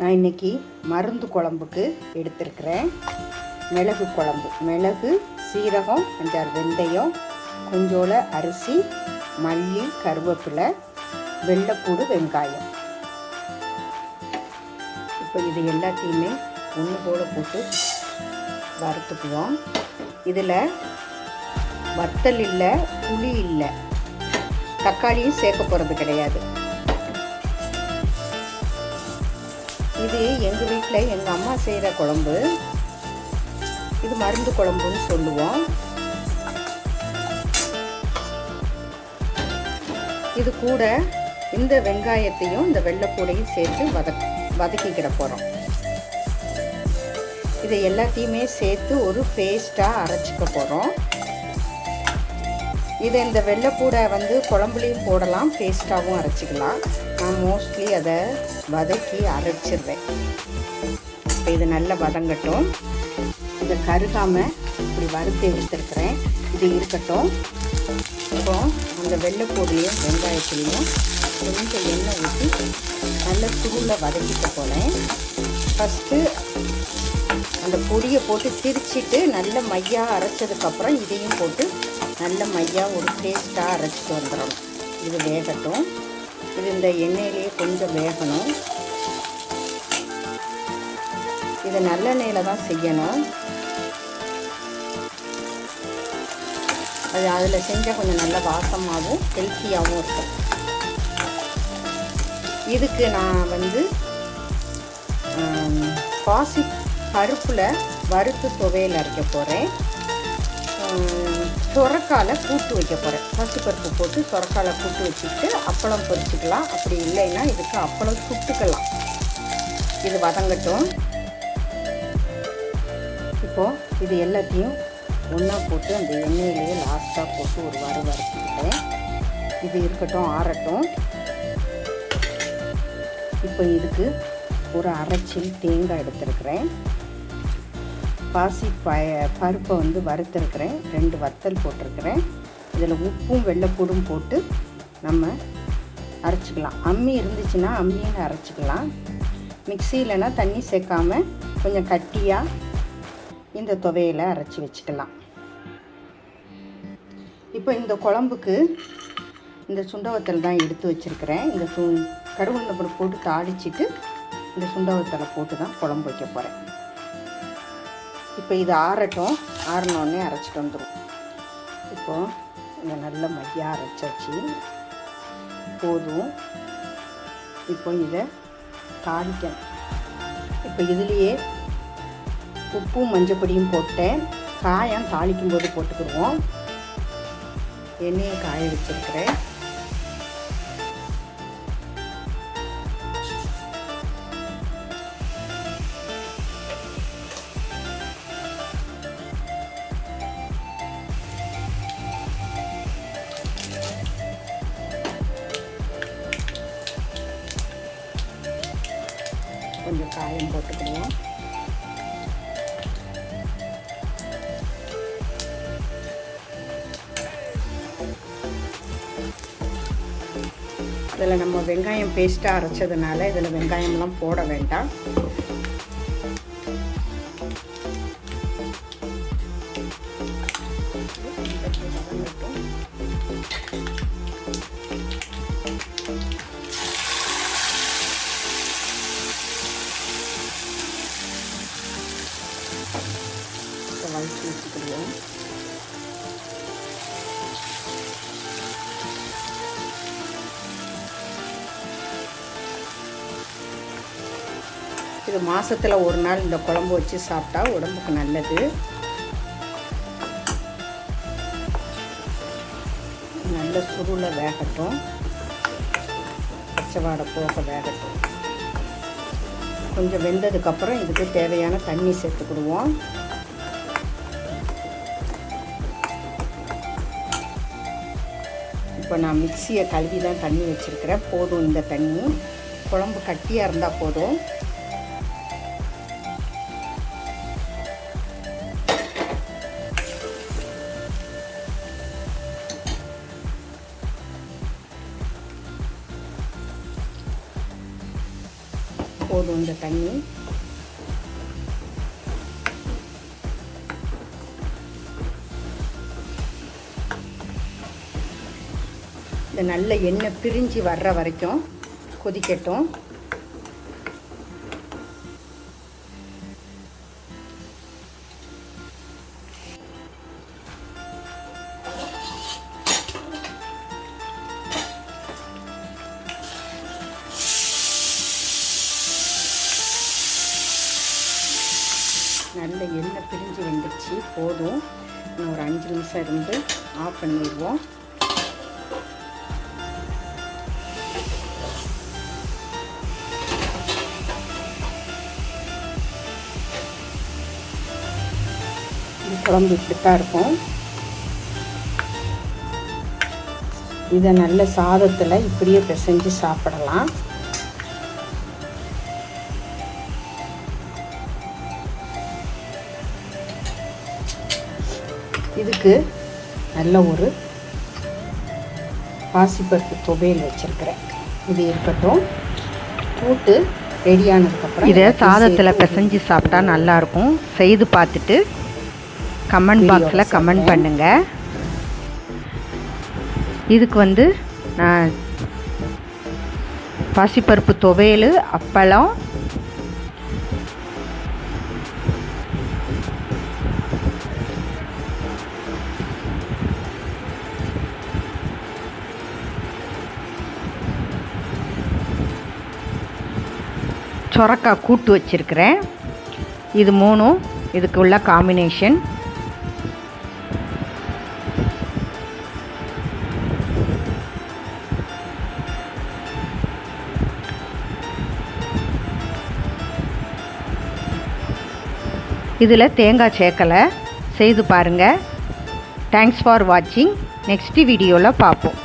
நான் இன்னைக்கு மருந்து குழம்புக்கு எடுத்திருக்கிறேன். மிளகு குழம்பு. மிளகு சீரகம் அஞ்சாறு வெந்தயம் கொஞ்சோல அரிசி மல்லி கருவேப்பிலை வெள்ளைப்பூடு வெங்காயம். இப்போ இது எல்லாத்தையுமே ஒன்று போல போட்டு வறுத்துக்குவோம். இதில் வத்தல் இல்லை புளி இல்லை. தக்காளியும் சேர்க்க போகிறது கிடையாது. இது எங்கள் வீட்டில் எங்கள் அம்மா செய்கிற குழம்பு. இது மருந்து குழம்புன்னு சொல்லுவோம். இது கூட இந்த வெங்காயத்தையும் இந்த வெள்ளைப்பூடையும் சேர்த்து வதக் வதக்கிக்கிட போகிறோம் இதை எல்லாத்தையுமே சேர்த்து ஒரு பேஸ்ட்டாக அரைச்சிக்க போகிறோம் இதை இந்த வெள்ளைப்பூடை வந்து குழம்புலையும் போடலாம் பேஸ்ட்டாகவும் அரைச்சிக்கலாம். நான் மோஸ்ட்லி அதை வதக்கி அரைச்சிடுவேன் இப்போ இது நல்லா வதங்கட்டும். இதை கருகாமல் இப்படி வறுத்து எடுத்துருக்குறேன். இது இருக்கட்டும். இப்போ அந்த வெள்ளைப்பூடையும் வெங்காயத்துலேயும் கொஞ்சம் எண்ணெய் ஊற்றி நல்ல சுருளில் வதக்கிட்டு போனேன் ஃபஸ்ட்டு அந்த பொடியை போட்டு திரிச்சிட்டு நல்ல மையாக அரைச்சதுக்கப்புறம் இதையும் போட்டு நல்ல மையாக ஒரு பேஸ்ட்டாக அரைச்சிட்டு வந்துடணும். இது வேகட்டும். இது இந்த எண்ணெயிலேயே கொஞ்சம் வேகணும். இது நல்லெண்ணெயில் தான் செய்யணும். அது அதில் செஞ்சால் கொஞ்சம் நல்ல வாசமாகவும் ஹெல்த்தியாகவும் இருக்கும். இதுக்கு நான் வந்து பாசி பருப்பில் வறுத்து துவையில் அரைக்க போகிறேன் சொரக்கால கூட்டு வைக்க போகிறேன் பருப்பு போட்டு சொரக்கால கூட்டு வச்சுக்கிட்டு அப்பளம் பொரிச்சிக்கலாம். அப்படி இல்லைன்னா இதுக்கு அப்பளம் சுட்டுக்கலாம். இது வதங்கட்டும். இப்போது இது எல்லாத்தையும் ஒன்றா போட்டு அந்த எண்ணெயிலேயே லாஸ்ட்டாக போட்டு ஒரு வறு வறுத்துக்கிட்டேன் இது இருக்கட்டும் ஆறட்டும். இப்போ இதுக்கு ஒரு அரைச்சில் தேங்காய் எடுத்துருக்குறேன். பாசி பய பருப்பை வந்து வறுத்துருக்கிறேன். ரெண்டு வத்தல் போட்டிருக்கிறேன். இதில் உப்பும் வெள்ளைப்பூடும் போட்டு நம்ம அரைச்சிக்கலாம். அம்மி இருந்துச்சுன்னா அம்மியில் அரைச்சிக்கலாம். மிக்சியிலனா தண்ணி சேர்க்காம கொஞ்சம் கட்டியாக இந்த துவையில் அரைச்சி வச்சுக்கலாம். இப்போ இந்த குழம்புக்கு இந்த சுண்டவத்தல் தான் எடுத்து வச்சுருக்கிறேன். இந்த சு கருவண்டை போட்டு தாளிச்சிட்டு இந்த சுண்டவத்தலை போட்டு தான் குழம்பு வைக்க போகிறேன் இப்போ இது ஆறட்டும். ஆறினோடனே அரைச்சிட்டு வந்துடும் இப்போது இதை நல்ல மையாக அரைச்சாச்சு. போதும். இப்போ இதை தாளிக்கணும். இப்போ இதுலேயே உப்பும் மஞ்சப்பொடியும் போட்டேன் காயம் தாளிக்கும் போது போட்டுக்கிடுவோம். எண்ணெயை காய வச்சுருக்கிறேன். காயம் போட்டுக்கிடுவோம். இதில் நம்ம வெங்காயம் பேஸ்ட்டாக அரைச்சதுனால இதில் வெங்காயம்லாம் போட வேண்டாம். வளர்ச்சி வச்சுக்கிடுவோம். இது மாதத்தில் ஒரு நாள் இந்த குழம்பு வச்சு சாப்பிட்டா உடம்புக்கு நல்லது. நல்ல சுருளை வேகட்டும். பச்சைவாடை போக வேகட்டும். கொஞ்சம் வெந்ததுக்கப்புறம் இதுக்கு தேவையான தண்ணி சேர்த்துக்கிடுவோம். இப்போ நான் மிக்சியை கழுவி தான் தண்ணி வச்சுருக்கிறேன். போதும் இந்த தண்ணி. குழம்பு கட்டியாக இருந்தால் போதும். போதும் இந்த தண்ணி. இது நல்ல எண்ணெய் பிரிஞ்சு வர்ற வரைக்கும் கொதிக்கட்டும். நல்ல எண்ணெய் பிரிஞ்சு வந்துடுச்சு. போதும். இன்னும் ஒரு அஞ்சு நிமிஷம் இருந்து ஆஃப் பண்ணிடுவோம். குழம்பு இப்படித்தான் இருக்கும். இதை நல்ல சாதத்தில் இப்படியே பிசைஞ்சு சாப்பிடலாம். இதுக்கு நல்ல ஒரு பாசிப்பருப்பு துவையல் வச்சுருக்கிறேன். இது இருக்கட்டும். கூட்டு ரெடியானதுக்கப்புறம் இதை சாதத்தில் பிசைஞ்சு சாப்பிட்டா நல்லாயிருக்கும் செய்து பார்த்துட்டு கமெண்ட் பாக்ஸில் கமெண்ட் பண்ணுங்கள் இதுக்கு வந்து நான் பாசிப்பருப்பு துவையல் அப்பளம் சொரக்காய் கூட்டு வச்சுருக்கிறேன். இது மூணும் இதுக்கு உள்ள காம்பினேஷன் இதில் தேங்காய் சேர்க்கலை. செய்து பாருங்கள் தேங்க்ஸ் ஃபார் வாட்சிங் நெக்ஸ்ட் வீடியோவில் பார்ப்போம்.